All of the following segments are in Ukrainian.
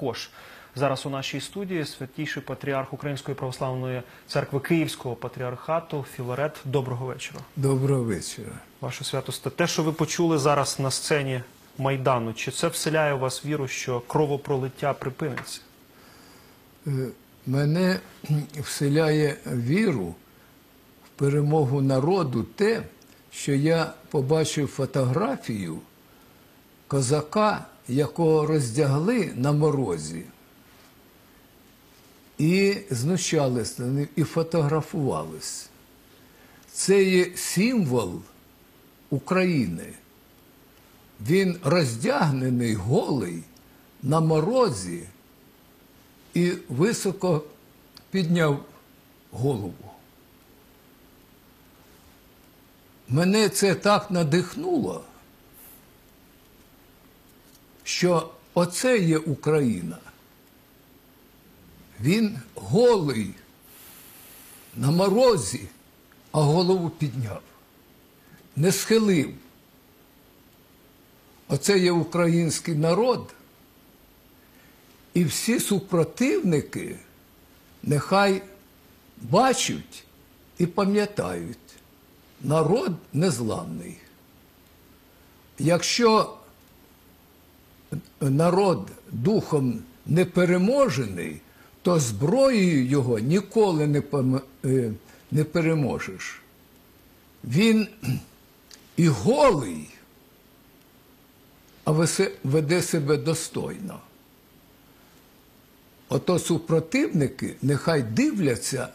також зараз у нашій студії святійший патріарх Української православної церкви Київського патріархату Філарет. Доброго вечора. Доброго вечора. Ваше святосте, те, що ви почули зараз на сцені Майдану, чи це вселяє у вас віру, що кровопролиття припиниться? Е, Мене вселяє віру в перемогу народу те, що я побачив фотографію козака, якого роздягли на морозі, і знущались над ним, і фотографувались. Це є символ України. Він роздягнений голий на морозі і високо підняв голову. Мене це так надихнуло, що оце є Україна. Він голий на морозі, а голову підняв, не схилив. Оце є український народ. І всі супротивники нехай бачать і пам'ятають, народ незламний. Якщо народ духом не переможений, то зброєю його ніколи не, е, не переможеш. Він і голий, а веде себе достойно. Ото супротивники нехай дивляться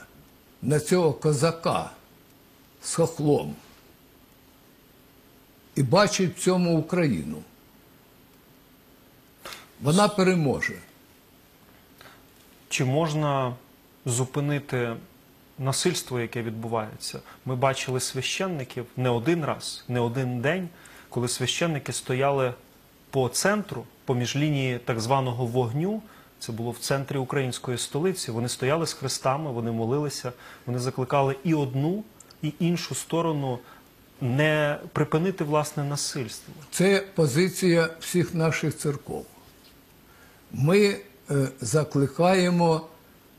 на цього козака з хохлом і бачать в цьому Україну. Вона переможе. Чи можна зупинити насильство, яке відбувається? Ми бачили священників не один раз, не один день, коли священники стояли по центру, поміж лінії так званого вогню. Це було в центрі української столиці. Вони стояли з хрестами, вони молилися, вони закликали і одну, і іншу сторону не припинити власне насильство. Це позиція всіх наших церков. Ми е, закликаємо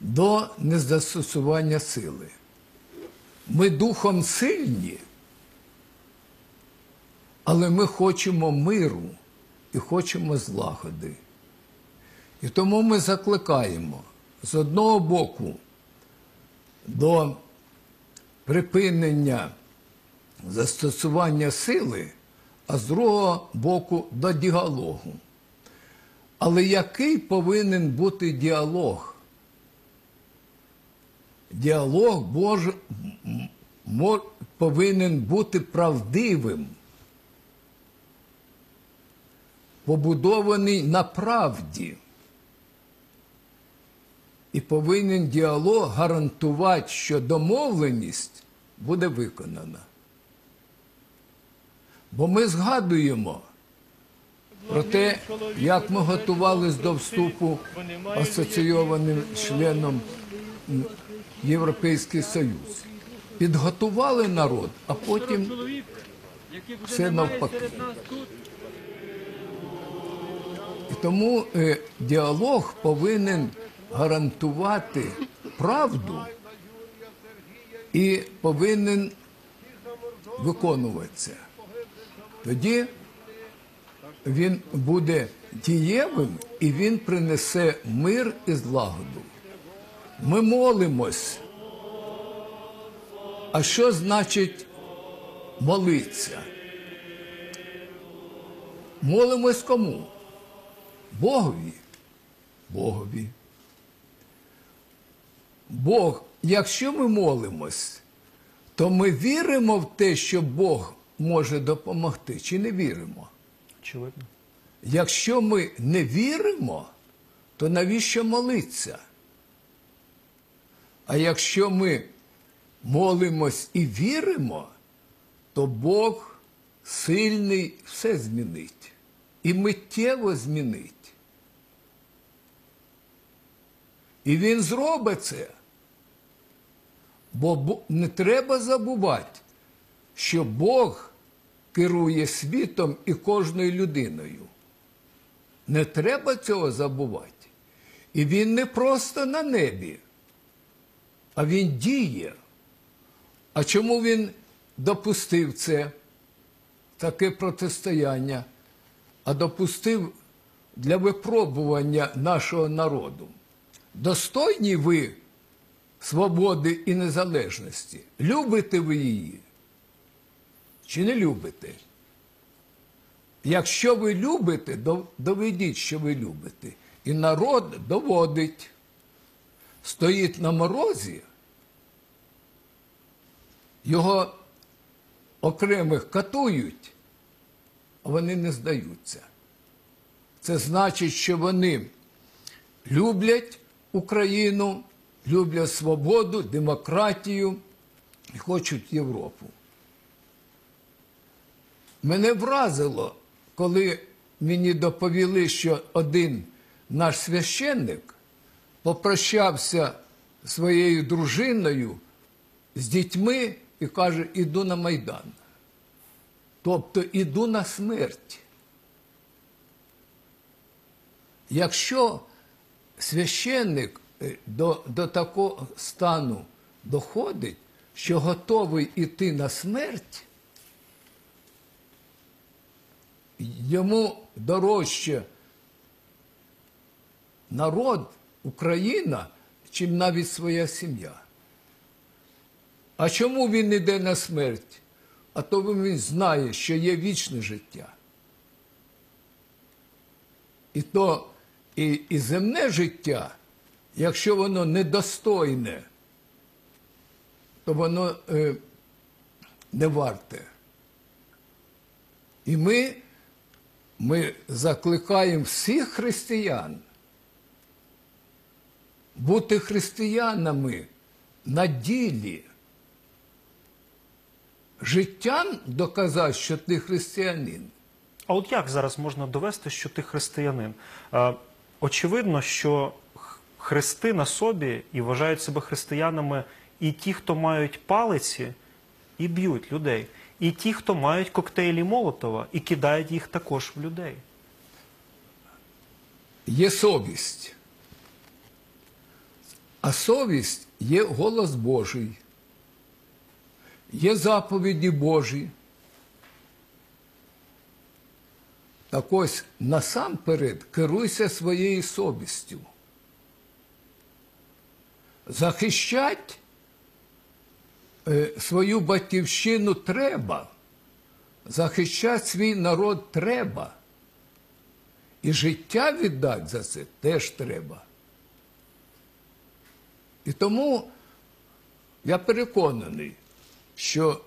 до незастосування сили. Ми духом сильні, але ми хочемо миру і хочемо злагоди. І тому ми закликаємо з одного боку до припинення застосування сили, а з другого боку до діалогу. Але який повинен бути діалог? Діалог Бож... повинен бути правдивим, побудований на правді. І повинен діалог гарантувати, що домовленість буде виконана. Бо ми згадуємо про те, як ми готувалися до вступу асоційованим членом Європейський Союз. Підготували народ, а потім все навпаки. І тому е, діалог повинен гарантувати правду і повинен виконуватися. Тоді він буде дієвим і він принесе мир і злагоду. Ми молимось. А що значить молитися? Молимось кому? Богові. Богові. Бог, якщо ми молимось, то ми віримо в те, що Бог може допомогти, чи не віримо? Очевидно. Якщо ми не віримо, то навіщо молитися? А якщо ми молимось і віримо, то Бог сильний все змінить і миттєво змінить. І Він зробить це. Бо- не треба забувати, що Бог керує світом і кожною людиною. Не треба цього забувати. І він не просто на небі, а він діє. А чому він допустив це, таке протистояння, а допустив для випробування нашого народу? Достойні ви свободи і незалежності? Любите ви її? Чи не любите? Якщо ви любите, доведіть, що ви любите. І народ доводить, стоїть на морозі, його окремих катують, а вони не здаються. Це значить, що вони люблять Україну, люблять свободу, демократію і хочуть Європу. Мене вразило, коли мені доповіли, що один наш священник попрощався своєю дружиною, з дітьми і каже: іду на Майдан. Тобто іду на смерть. Якщо священник е, до, до такого стану доходить, що готовий іти на смерть, йому дорожче народ, Україна, чим навіть своя сім'я. А чому він іде на смерть? А то він знає, що є вічне життя. І то і, і земне життя, якщо воно недостойне, то воно е, не варте. І ми, ми закликаємо всіх християн бути християнами на ділі. Життям доказати, що ти християнин. А от як зараз можна довести, що ти християнин? Е, Очевидно, що хрести на собі і вважають себе християнами і ті, хто мають палиці і б'ють людей, і ті, хто мають коктейлі Молотова і кидають їх також в людей. Є совість. А совість є голос Божий, є заповіді Божі. Так ось насамперед керуйся своєю совістю. Захищать свою батьківщину треба. Захищати свій народ треба. І життя віддати за це теж треба. І тому я переконаний, що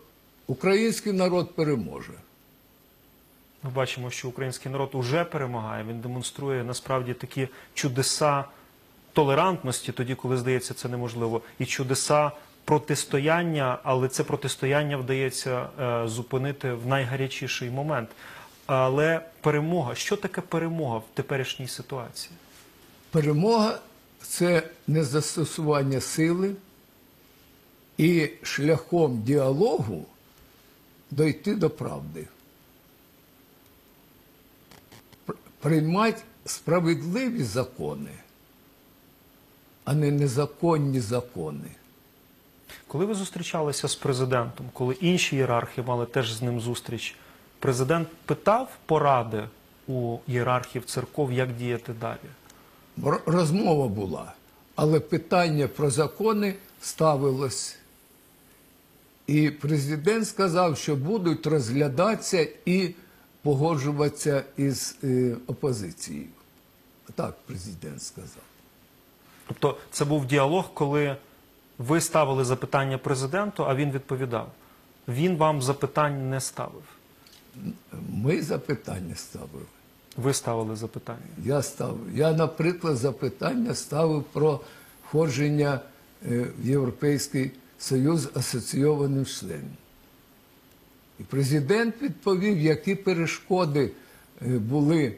український народ переможе. Ми бачимо, що український народ уже перемагає. Він демонструє насправді такі чудеса толерантності, тоді, коли здається, це неможливо, і чудеса протистояння, але це протистояння вдається е, зупинити в найгарячіший момент. Але перемога, що таке перемога в теперішній ситуації? Перемога це не застосування сили і шляхом діалогу дойти до правди. Пр- Приймати справедливі закони, а не незаконні закони. Коли ви зустрічалися з президентом, коли інші ієрархи мали теж з ним зустріч, президент питав поради у ієрархів церков, як діяти далі. Розмова була, але питання про закони ставилось. І президент сказав, що будуть розглядатися і погоджуватися із е, опозицією. Так президент сказав. Тобто це був діалог, коли ви ставили запитання президенту, а він відповідав. Він вам запитань не ставив. Ми запитання ставили. Ви ставили запитання. Я ставив. Я, наприклад, запитання ставив про входження е, в Європейський Союз асоційованим членом. І президент відповів, які перешкоди е, були,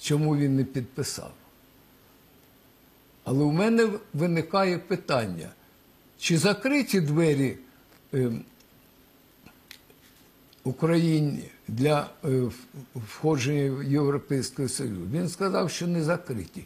чому він не підписав. Але у мене виникає питання, чи закриті двері е, Україні для е, входження в Європейський Союз? Він сказав, що не закриті.